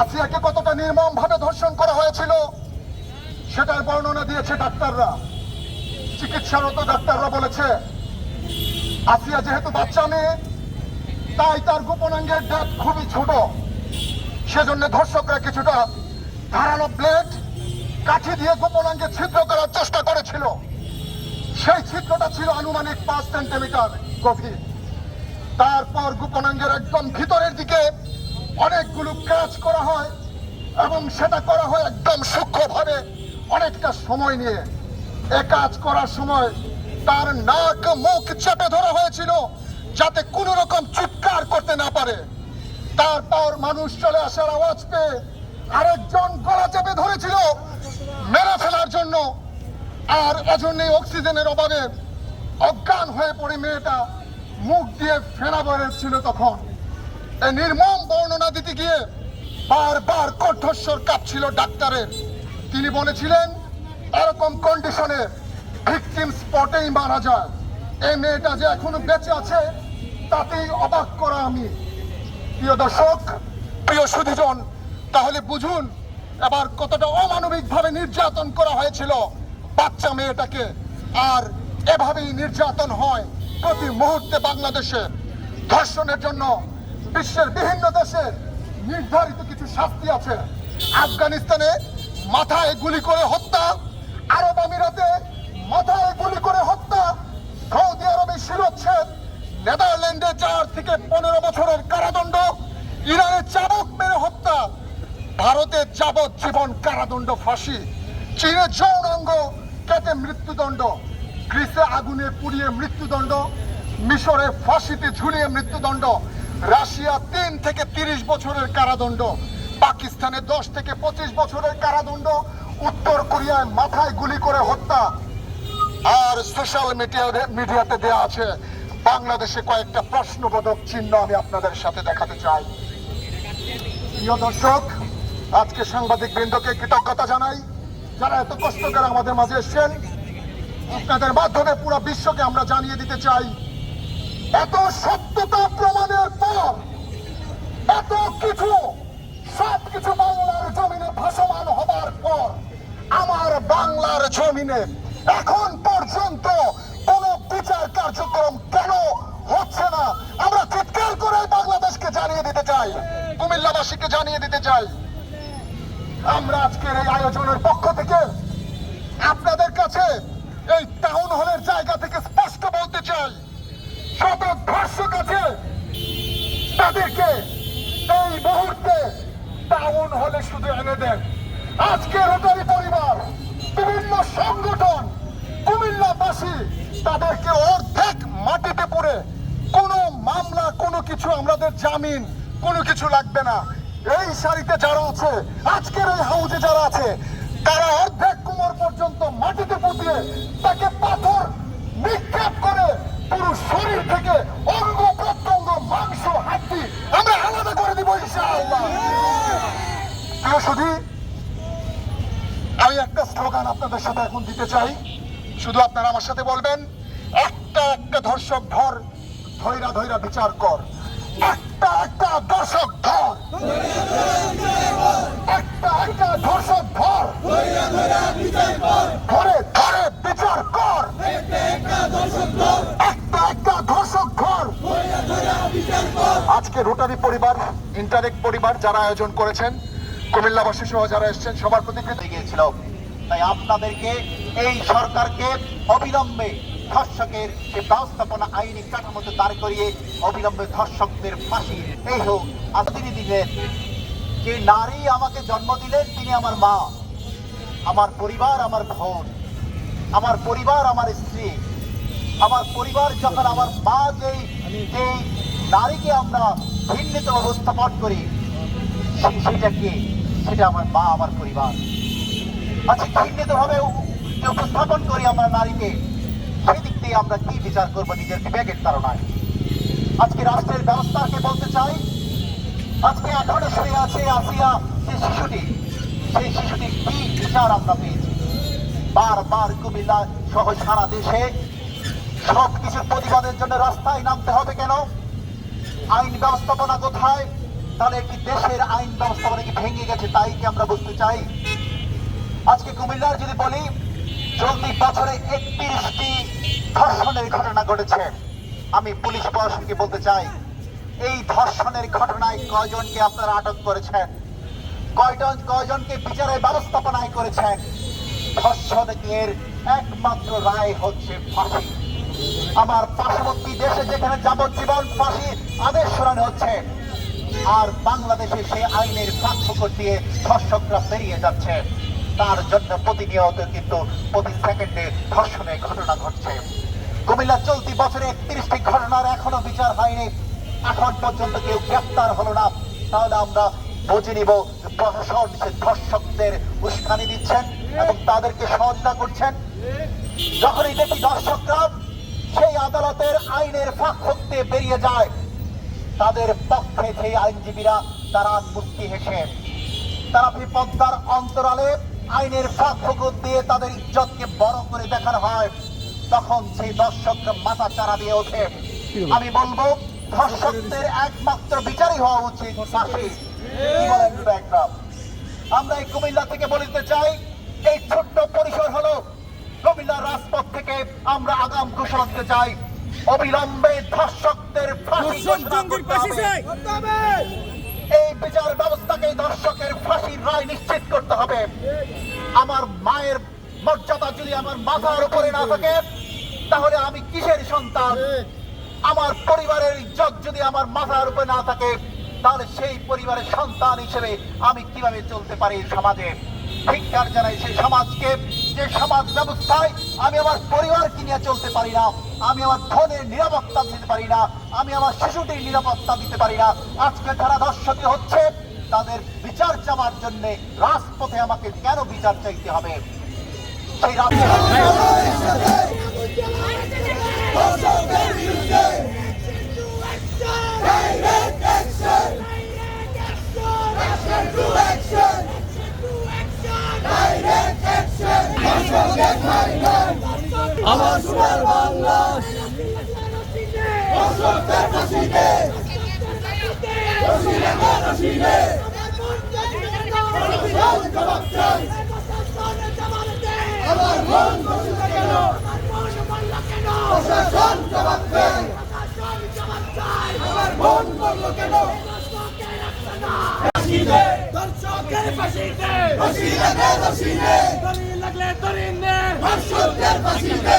আসিয়াকে কতটা নির্মম ভাবে ধর্ষণ করা হয়েছিল, সেটার বর্ণনা দিয়েছে ডাক্তাররা। চিকিৎসারত ডাক্তাররা বলেছে আসিয়া যেহেতু বাচ্চা মেয়ে, তাই তার গোপনাঙ্গের ডাক খুবই ছোট। সেজন্য ধর্ষকরা কিছুটা ধারালো ব্লেড কাঠি দিয়ে গোপনাঙ্গে ছিদ্র করার চেষ্টা করেছিল। সেই ছিদ্রটা ছিল আনুমানিক পাঁচ সেন্টিমিটার গভীর। তারপর গোপনাঙ্গের একদম ভিতরের দিকে অনেকগুলো কাজ করা হয় এবং সেটা করা হয় একদম সূক্ষ্মভাবে অনেকটা সময় নিয়ে। এ কাজ করার সময় তার নাক মুখ চেপে ধরা হয়েছিল যাতে কোনো রকম চিৎকার করতে না পারে। তারপর মানুষ চলে আসার আওয়াজ পেয়ে আরেকজন গলা চেপে ধরেছিল মেরে ফেলার জন্য। আর এজন্যই অক্সিজেনের অভাবে অজ্ঞান হয়ে পড়ে মেয়েটা মুখ দিয়ে ফেনা বেরোচ্ছিল তখন। এই নির্মম বর্ণনা দিতে গিয়ে বারবার কণ্ঠস্বর কাঁপছিল ডাক্তারের। তিনি বলেছিলেন, এরকম কন্ডিশনে ভিকটিম স্পটেই মারা যায়। এই মেয়েটা যে এখনও বেঁচে আছে, তাতেই অবাক করা আমি। প্রিয় দর্শক, প্রিয় সুধীজন, তাহলে বুঝুন, এবার কতটা অমানবিক ভাবে নির্যাতন করা হয়েছিল বাচ্চা মেয়েটাকে। আর এভাবেই নির্যাতন হয় প্রতি মুহূর্তে বাংলাদেশে। ধর্ষণের জন্য বিশ্বের বিভিন্ন দেশে নির্ধারিত কিছু শাস্তি আছে। আফগানিস্তানে মাথায় গুলি করে হত্যা, আরব আমিরাতে মাথায় গুলি করে হত্যা, সৌদি আরবে শিরোচ্ছেদ, নেদারল্যান্ডে চার থেকে পনেরো বছরের কারাদণ্ড, ইরানে চাবক মেরে হত্যা, ভারতে যাবজ্জীবন কারাদণ্ড ফাঁসি, চীনে যৌনাঙ্গ কেটে মৃত্যুদণ্ড, গ্রিসে আগুনে পুড়িয়ে মৃত্যুদণ্ড, মিশরে ফাঁসিতে ঝুলিয়ে মৃত্যুদণ্ড রাশিয়া তিন থেকে তিরিশ বছরের কারাদণ্ড, পাকিস্তানে দশ থেকে পঁচিশ বছরের কারাদণ্ড, উত্তর কোরিয়ায় মাথায় গুলি করে হত্যা। আর সোশ্যাল মিডিয়া মিডিয়াতে দেয়া আছে, বাংলাদেশে কয়েকটা প্রশ্নবোধক চিহ্ন আমি আপনাদের সাথে দেখাতে চাই। প্রিয় দর্শক, আজকে সাংবাদিক বৃন্দকে কৃতজ্ঞতা জানাই। যারা এত কষ্ট করে আমাদের মাঝে এসছেন, আপনাদের মাধ্যমে পুরো বিশ্বকে আমরা জানিয়ে দিতে চাই। এত সত্যতা এত কিছু, সব বাংলার জমিনে ভাসমান হবার পর আমার বাংলার জমিনে এখন পর্যন্ত কোন বিচার কার্যক্রম কেন হচ্ছে না? আমরা চিৎকার করে বাংলাদেশকে জানিয়ে দিতে চাই, কুমিল্লাবাসীকে জানিয়ে দিতে চাই। আমরা আজকের এই আয়োজনের পক্ষ থেকে আপনাদের কাছে এই টাউন হলের জায়গা থেকে স্পষ্ট বলতে চাই শত ধর্ষক আছে। তাদেরকে এই মুহূর্তে টাউন হলে শুধু এনে দেন। আজকে রোটারি পরিবার, বিভিন্ন সংগঠন, কুমিল্লাবাসী তাদেরকে অর্ধেক মাটিতে পড়ে কোনো মামলা, কোনো কিছু আমাদের জামিন, কোনো কিছু লাগবে না। এই সারিতে যারা আছে, আজকের এই হাউজে যারা আছে, তারা অর্ধেক কোমর পর্যন্ত মাটিতে পুঁতিয়ে তাকে পাথর নিক্ষেপ করে পুরো শরীর থেকে স্লোগান আপনাদের সাথে এখন দিতে চাই। শুধু আপনারা আমার সাথে বলবেন, একটা একটা ধর্ষক ধর, ধৈরা ধৈরা বিচার কর। একটা একটা দর্শক ধর। একটা একটা ধর্ষক ধর। ধরে ধরে বিচার কর। একটা একটা ধর্ষক ধর। আজকে রোটারি পরিবার, ইন্টারেক্ট পরিবার যারা আয়োজন করেছেন, কুমিল্লাবাসী সহ যারা এসেছেন, সবার প্রতি কৃতজ্ঞ। হয়ে গিয়েছিল তাই আপনাদেরকে এই সরকারকে অবিলম্বে ধর্ষকের যে ব্যবস্থাপনা আইনি কাঠামোতে দাঁড় করিয়ে অবিলম্বে ধর্ষকদের ফাঁসি। এই হোক আর তিনি দিলেন। যে নারী আমাকে জন্ম দিলেন, তিনি আমার মা। আমার পরিবার, আমার বোন আমার পরিবার, আমার স্ত্রী। আমার পরিবার যখন আমার মা যেই যেই নারীকে আমরা ভিন্নিত উপস্থাপন করি সেটা কে? সেটা আমার মা, আমার পরিবার। আচ্ছা ঘৃণিত ভাবে উপস্থাপন করি আমরা নারীকে। সেই দিক দিয়ে আমরা কি বিচার করব নিজের বিবেকের তারণায় আজকে রাষ্ট্রের ব্যবস্থাকে বলতে চাই, আজকে এখনও শুয়ে আছে আসিয়া যে শিশুটি। সেই শিশুটির কি বিচার আমরা পেয়েছি? বারবার কুমিল্লা সহ সারা দেশে সব কিছুর প্রতিবাদের জন্য রাস্তায় নামতে হবে কেন? আইন ব্যবস্থাপনা কোথায়? তাহলে একটি দেশের আইন ব্যবস্থাপনা কি ভেঙে হয়েছে তাই কি আমরা বুঝতে চাই? আজকে কুমিল্লার যদি বলি চলতি বছরে একত্রিশটি ধর্ষণের ঘটনা ঘটেছে। আমি পুলিশ প্রশাসনকে বলতে চাই, এই ধর্ষণের ঘটনায় কয়জনকে আপনারা আটক করেছেন? কয়জন, কয়জনকে বিচারের ব্যবস্থাপনায় করেছেন? ধর্ষণের একমাত্র রায় হচ্ছে ফাঁসি। আমার পার্শ্ববর্তী দেশে যেখানে যাবজ্জীবন ফাঁসির আদেশ শোনানো হচ্ছে, আর বাংলাদেশে সেই আইনের ফাঁক দিয়ে ধর্ষকরা বেরিয়ে যাচ্ছে। তার জন্য প্রতিনিয়ত কিন্তু প্রতি সেকেন্ডে ধর্ষণের ঘটনা ঘটছে। কুমিল্লা চলতি বছরে একত্রিশটি ঘটনার এখনও বিচার হয়নি। এখন পর্যন্ত কেউ গ্রেপ্তার হলো না। তাহলে আমরা বুঝে নিব প্রশাসন ধর্ষকদের উস্কানি দিচ্ছেন এবং তাদেরকে সহযোগিতা করছেন। যখনই দেখি দর্শকরা সেই আদালতের আইনের ফাঁক হতে বেরিয়ে যায়, তাদের পক্ষে সেই আইনজীবীরা তারা মুক্তি হেসে। তারা বিপদ্দার অন্তরালে আইনের ফাঁক ফকুর দিয়ে তাদের ইজ্জতকে বড় করে দেখানো হয় তখন সেই দর্শকরা মাথা চারা দিয়ে ওঠে আমি বলব ধর্ষকদের একমাত্র বিচারই হওয়া উচিত ফাঁসি? আমরা এই কুমিল্লা থেকে বলিতে চাই এই ছোট্ট পরিসর হলো কুমিল্লার রাজপথ থেকে আমরা আগাম ঘোষণা দিতে চাই অবিলম্বে ধর্ষকদের ফাঁসি ঘোষণা করতে হবে। এই বিচার ব্যবস্থাকে দর্শকের ফাঁসির রায় নিশ্চিত করতে হবে। আমার মায়ের মর্যাদা যদি আমার মাথার উপরে না থাকে, তাহলে আমি কিসের সন্তান? আমার পরিবারের ইজ্জত যদি আমার মাথার উপরে না থাকে, তাহলে সেই পরিবারের সন্তান হিসেবে আমি কীভাবে চলতে পারি সমাজে? ধিক্কার জানাই সেই সমাজকে। যে সমাজ ব্যবস্থায় আমি আমার পরিবারকে নিয়ে চলতে পারি না, আমি আমার ধনের নিরাপত্তা দিতে পারি না, আমি আমার শিশুটির নিরাপত্তা দিতে পারি না। আজকে যারা দর্শকী হচ্ছে, তাদের বিচার চাওয়ার জন্য রাজপথে আমাকে কেন বিচার চাইতে হবে? সেই রাজপথ দর্শকের ফাঁসিতে। লাগলে দড়ি নে অসত্যের ফাঁসিতে।